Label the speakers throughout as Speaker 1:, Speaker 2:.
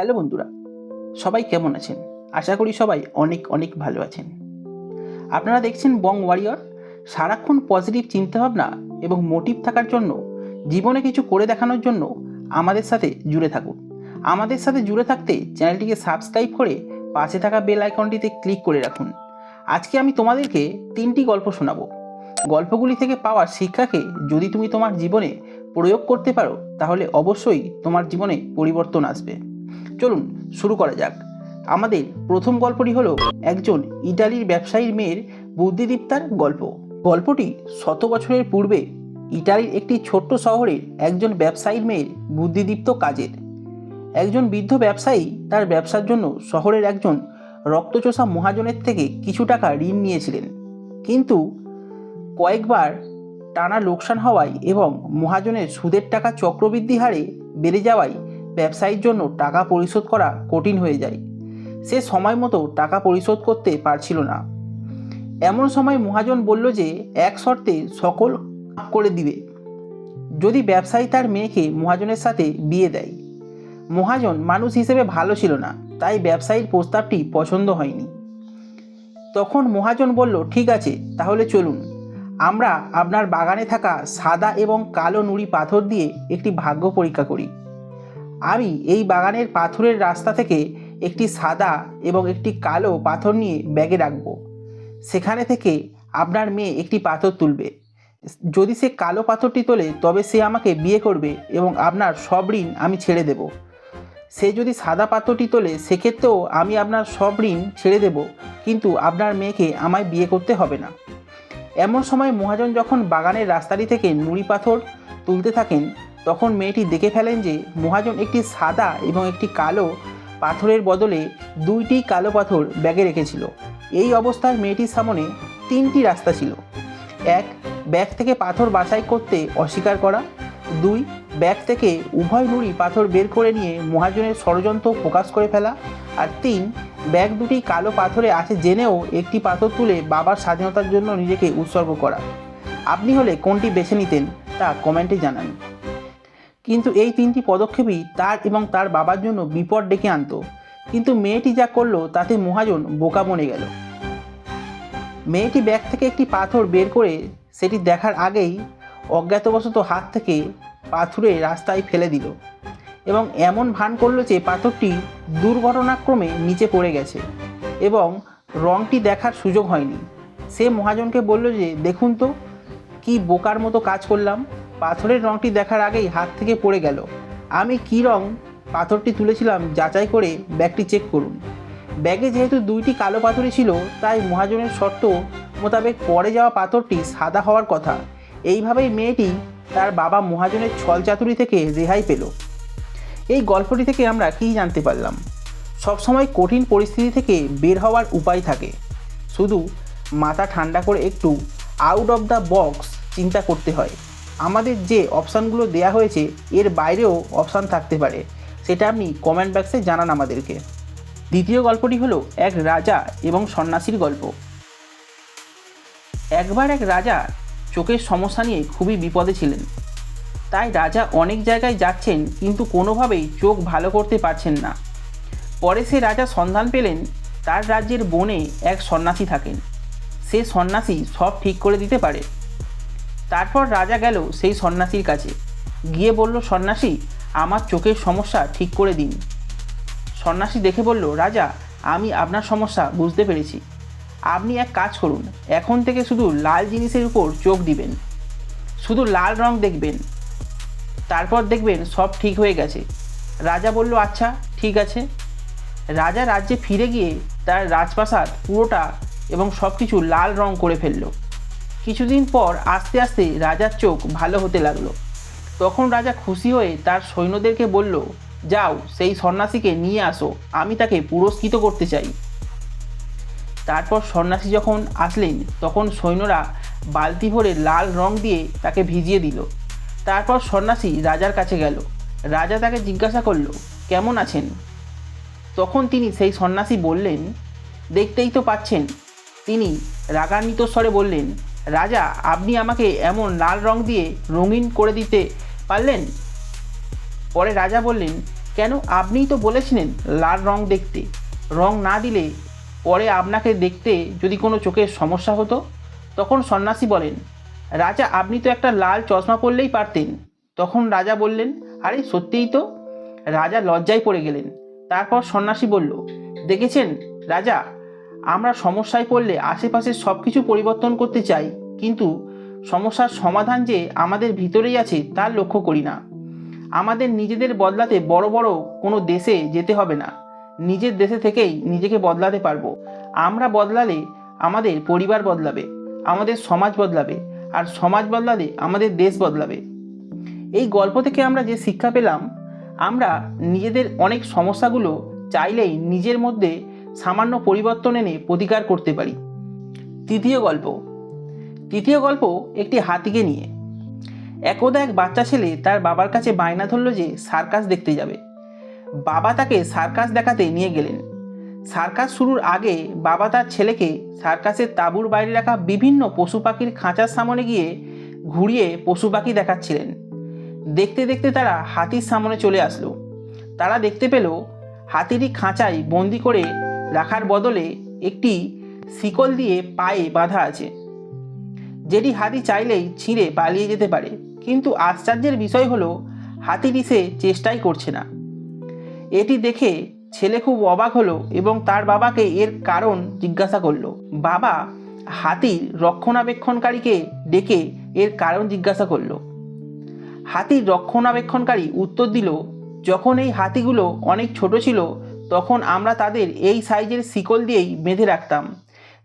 Speaker 1: Hello বন্ধুরা, সবাই কেমন আছেন? আশা করি সবাই অনেক অনেক ভালো আছেন। আপনারা দেখছেন বং ওয়ারিয়র, সারাক্ষণ পজিটিভ চিন্তাভাবনা এবং মোটিভ থাকার জন্য, জীবনে কিছু করে দেখানোর জন্য আমাদের সাথে জুড়ে থাকুন। আমাদের সাথে জুড়ে থাকতে চ্যানেলটিকে সাবস্ক্রাইব করে পাশে থাকা বেল আইকনটিতে ক্লিক করে রাখুন। আজকে আমি তোমাদেরকে তিনটি গল্প শোনাবো। গল্পগুলি থেকে পাওয়া শিক্ষাকে যদি তুমি তোমার জীবনে প্রয়োগ করতে পারো, তাহলে অবশ্যই তোমার জীবনে পরিবর্তন আসবে। চলুন শুরু করা যাক। আমাদের প্রথম গল্পটি হলো একজন ইটালির ব্যবসায়ীর মেয়ের বুদ্ধিদীপ্তার গল্প। গল্পটি শত বছরের পূর্বে ইটালির একটি ছোট্ট শহরের একজন ব্যবসায়ীর মেয়ের বুদ্ধিদীপ্ত কাজের। একজন বৃদ্ধ ব্যবসায়ী তার ব্যবসার জন্য শহরের একজন রক্তচোষা মহাজনের থেকে কিছু টাকা ঋণ নিয়েছিলেন। কিন্তু কয়েকবার টানা লোকসান হওয়ায় এবং মহাজনের সুদের টাকা চক্রবৃদ্ধি হারে বেড়ে যাওয়ায় ব্যবসায়ীর জন্য টাকা পরিশোধ করা কঠিন হয়ে যায়। সে সময় মতো টাকা পরিশোধ করতে পারছিল না। এমন সময় মহাজন বলল যে, এক শর্তে সকল করে দিবে। যদি ব্যবসায়ী তার মেয়েকে মহাজনের সাথে বিয়ে দেয়। মহাজন মানুষ হিসেবে ভালো ছিল না, তাই ব্যবসায়ীর প্রস্তাবটি পছন্দ হয়নি। তখন মহাজন বলল, ঠিক আছে, তাহলে চলুন। আমরা আপনার বাগানে থাকা সাদা এবং কালো নুড়ি পাথর দিয়ে একটি ভাগ্য পরীক্ষা করি। আমি এই বাগানের পাথরের রাস্তা থেকে একটি সাদা এবং একটি কালো পাথর নিয়ে ব্যাগে রাখব। সেখানে থেকে আপনার মেয়ে একটি পাথর তুলবে। যদি সে কালো পাথরটি তোলে, তবে সে আমাকে বিয়ে করবে এবং আপনার সব ঋণ আমি ছেড়ে দেব। সে যদি সাদা পাথরটি তোলে, সেক্ষেত্রেও আমি আপনার সব ঋণ ছেড়ে দেব, কিন্তু আপনার মেয়েকে আমায় বিয়ে করতে হবে না। এমন সময় মহাজন যখন বাগানের রাস্তাটি থেকে নুড়ি পাথর তুলতে থাকেন তখন মেয়েটি দেখে ফেলেন যে মহাজন একটি সাদা এবং একটি কালো পাথরের বদলে দুইটি কালো পাথর ব্যাগে রেখেছিল। এই অবস্থায় মেয়েটির সামনে তিনটি রাস্তা ছিল। এক, ব্যাগ থেকে পাথর বাছাই করতে অস্বীকার করা। দুই, ব্যাগ থেকে উভয় নুড়ি পাথর বের করে নিয়ে মহাজনের ষড়যন্ত্র প্রকাশ করে ফেলা। আর তিন, ব্যাগ দুটি কালো পাথরে আছে জেনেও একটি পাথর তুলে বাবার স্বাধীনতার জন্য নিজেকে উৎসর্গ করা। আপনি হলে কোনটি বেছে নিতেন তা কমেন্টে জানান। কিন্তু এই তিনটি পদক্ষেপই তার এবং তার বাবার জন্য বিপদ ডেকে আনতো। কিন্তু মেয়েটি যা করল, তাতে মহাজন বোকা বনে গেল। মেয়েটি ব্যাগ থেকে একটি পাথর বের করে সেটি দেখার আগেই অজ্ঞাতবশত হাত থেকে পাথরে রাস্তায় ফেলে দিল এবং এমন ভান করল যে পাথরটি দুর্ঘটনাক্রমে নিচে পড়ে গেছে এবং রংটি দেখার সুযোগ হয়নি। সে মহাজনকে বলল যে, দেখুন তো, কি বোকার মতো কাজ করলাম। পাথরের রংটি দেখার আগেই হাত থেকে পড়ে গেল। আমি কি রং পাথরটি তুলেছিলাম যাচাই করে ব্যাগটি চেক করুন। ব্যাগে যেহেতু দুইটি কালো পাথরই ছিল, তাই মহাজনের শর্ত মোতাবেক পড়ে যাওয়া পাথরটি সাদা হওয়ার কথা। এইভাবেই মেয়েটি তার বাবা মহাজনের ছল চাতুরি থেকে রেহাই পেল। এই গল্পটি থেকে আমরা কী জানতে পারলাম? সবসময় কঠিন পরিস্থিতি থেকে বের হওয়ার উপায় থাকে। শুধু মাথা ঠান্ডা করে একটু আউট অফ দ্য বক্স চিন্তা করতে হয়। আমাদের যে অপশানগুলো দেয়া হয়েছে, এর বাইরেও অপশান থাকতে পারে। সেটা আপনি কমেন্ট বক্সে জানান আমাদেরকে। দ্বিতীয় গল্পটি হলো এক রাজা এবং সন্ন্যাসীর গল্প। একবার এক রাজা চোখের সমস্যা নিয়ে খুবই বিপদে ছিলেন। তাই রাজা অনেক জায়গায় যাচ্ছেন, কিন্তু কোনোভাবেই চোখ ভালো করতে পারছেন না। পরে সে রাজা সন্ধান পেলেন, তার রাজ্যের বনে এক সন্ন্যাসী থাকেন। সে সন্ন্যাসী সব ঠিক করে দিতে পারে। তারপর রাজা গেল সেই সন্ন্যাসীর কাছে। গিয়ে বলল, সন্ন্যাসী, আমার চোখের সমস্যা ঠিক করে দিন। সন্ন্যাসী দেখে বলল, রাজা, আমি আপনার সমস্যা বুঝতে পেরেছি। আপনি এক কাজ করুন, এখন থেকে শুধু লাল জিনিসের উপর চোখ দিবেন। শুধু লাল রং দেখবেন। তারপর দেখবেন সব ঠিক হয়ে গেছে। রাজা বলল আচ্ছা ঠিক আছে। রাজা রাজ্যে ফিরে গিয়ে তার রাজপ্রাসাদ পুরোটা এবং সব কিছু লাল রং করে ফেলল। কিছুদিন পর আস্তে আস্তে রাজার চোখ ভালো হতে লাগল। তখন রাজা খুশি হয়ে তার সৈন্যদেরকে বলল, যাও, সেই সন্ন্যাসীকে নিয়ে আসো, আমি তাকে পুরস্কৃত করতে চাই। তারপর সন্ন্যাসী যখন আসলেন, তখন সৈন্যরা বালতি ভরে লাল রং দিয়ে তাকে ভিজিয়ে দিল। তারপর সন্ন্যাসী রাজার কাছে গেল। রাজা তাকে জিজ্ঞাসা করল, কেমন আছেন? তখন তিনি সেই সন্ন্যাসী বললেন, দেখতেই তো পাচ্ছেন। তিনি রাগান্বিত স্বরে বললেন রাজা, আপনি আমাকে এমন লাল রং দিয়ে রঙিন করে দিতে পারলেন? পরে রাজা বললেন, কেন আপনিই তো বলেছিলেন লাল রং দেখতে। রং না দিলে পরে আপনাকে দেখতে যদি কোনো চোখের সমস্যা হতো? তখন সন্ন্যাসী বলেন, রাজা, আপনি তো একটা লাল চশমা পরলেই পারতেন। তখন রাজা বললেন, আরে, সত্যিই তো? রাজা লজ্জায় পড়ে গেলেন। তারপর সন্ন্যাসী বলল, দেখেছেন রাজা আমরা সমস্যায় পড়লে আশেপাশের সব কিছু পরিবর্তন করতে চাই, কিন্তু সমস্যার সমাধান যে আমাদের ভিতরেই আছে তার লক্ষ্য করি না। আমাদের নিজেদের বদলাতে বড় বড় কোনো দেশে যেতে হবে না। নিজের দেশে থেকেই নিজেকে বদলাতে পারব। আমরা বদলালে আমাদের পরিবার বদলাবে, আমাদের সমাজ বদলাবে, আর সমাজ বদলালে আমাদের দেশ বদলাবে। এই গল্প থেকে আমরা যে শিক্ষা পেলাম, আমরা নিজেদের অনেক সমস্যাগুলো চাইলেই নিজের মধ্যে সামান্য পরিবর্তন এনে প্রতিকার করতে পারি। তৃতীয় গল্প। তৃতীয় গল্প একটি হাতিকে নিয়ে। একদা এক বাচ্চা ছেলে তার বাবার কাছে বায়না ধরলো যে সার্কাস দেখতে যাবে। বাবা তাকে সার্কাস দেখাতে নিয়ে গেলেন। সার্কাস শুরুর আগে বাবা তার ছেলেকে সার্কাসের তাঁবুর বাইরে রাখা বিভিন্ন পশু পাখির খাঁচার সামনে গিয়ে ঘুরিয়ে পশু পাখি দেখাচ্ছিলেন। দেখতে দেখতে তারা হাতির সামনে চলে আসলো। তারা দেখতে পেল হাতিরই খাঁচায় বন্দি করে রাখার বদলে একটি শিকল দিয়ে পায়ে বাঁধা আছে। যেটি হাতি চাইলেই ছিঁড়ে পালিয়ে যেতে পারে। কিন্তু আশ্চর্যের বিষয় হলো হাতিটি সে চেষ্টাই করছে না। এটি দেখে ছেলে খুব অবাক হলো এবং তার বাবাকে এর কারণ জিজ্ঞাসা করল। বাবা হাতির রক্ষণাবেক্ষণকারীকে ডেকে এর কারণ জিজ্ঞাসা করল। হাতির রক্ষণাবেক্ষণকারী উত্তর দিল, যখন এই হাতিগুলো অনেক ছোট ছিল তখন আমরা তাদের এই সাইজের শিকল দিয়েই বেঁধে রাখতাম।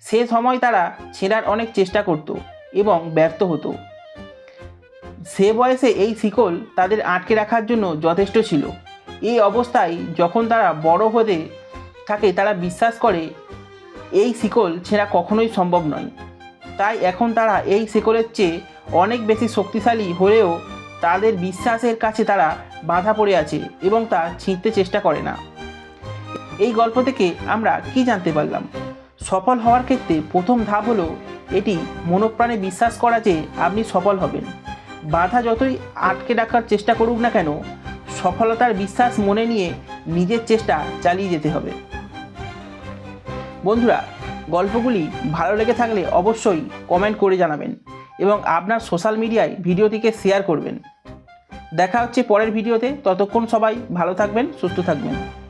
Speaker 1: সে সময় তারা ছেঁড়ার অনেক চেষ্টা করত এবং ব্যর্থ হতো। সে বয়সে এই শিকল তাদের আটকে রাখার জন্য যথেষ্ট ছিল। এই অবস্থায় যখন তারা বড় হতে থাকে, তারা বিশ্বাস করে, এই শিকল ছেঁড়া কখনোই সম্ভব নয়। তাই এখন তারা এই শিকলের চেয়ে অনেক বেশি শক্তিশালী হলেও তাদের বিশ্বাসের কাছে তারা বাধা পড়ে আছে এবং তা ছিঁড়তে চেষ্টা করে না। এই গল্প থেকে আমরা কি জানতে পারলাম? সফল হওয়ার ক্ষেত্রে প্রথম ধাপ হলো এটি মনোপ্রাণে বিশ্বাস করা যে আপনি সফল হবেন। বাধা যতই আটকে রাখার চেষ্টা করুক না কেন, সফলতার বিশ্বাস মনে নিয়ে নিজের চেষ্টা চালিয়ে যেতে হবে। বন্ধুরা, গল্পগুলি ভালো লেগে থাকলে অবশ্যই কমেন্ট করে জানাবেন এবং আপনার সোশ্যাল মিডিয়ায় ভিডিওটিকে শেয়ার করবেন। দেখা হচ্ছে পরের ভিডিওতে। ততক্ষণ সবাই ভালো থাকবেন, সুস্থ থাকবেন।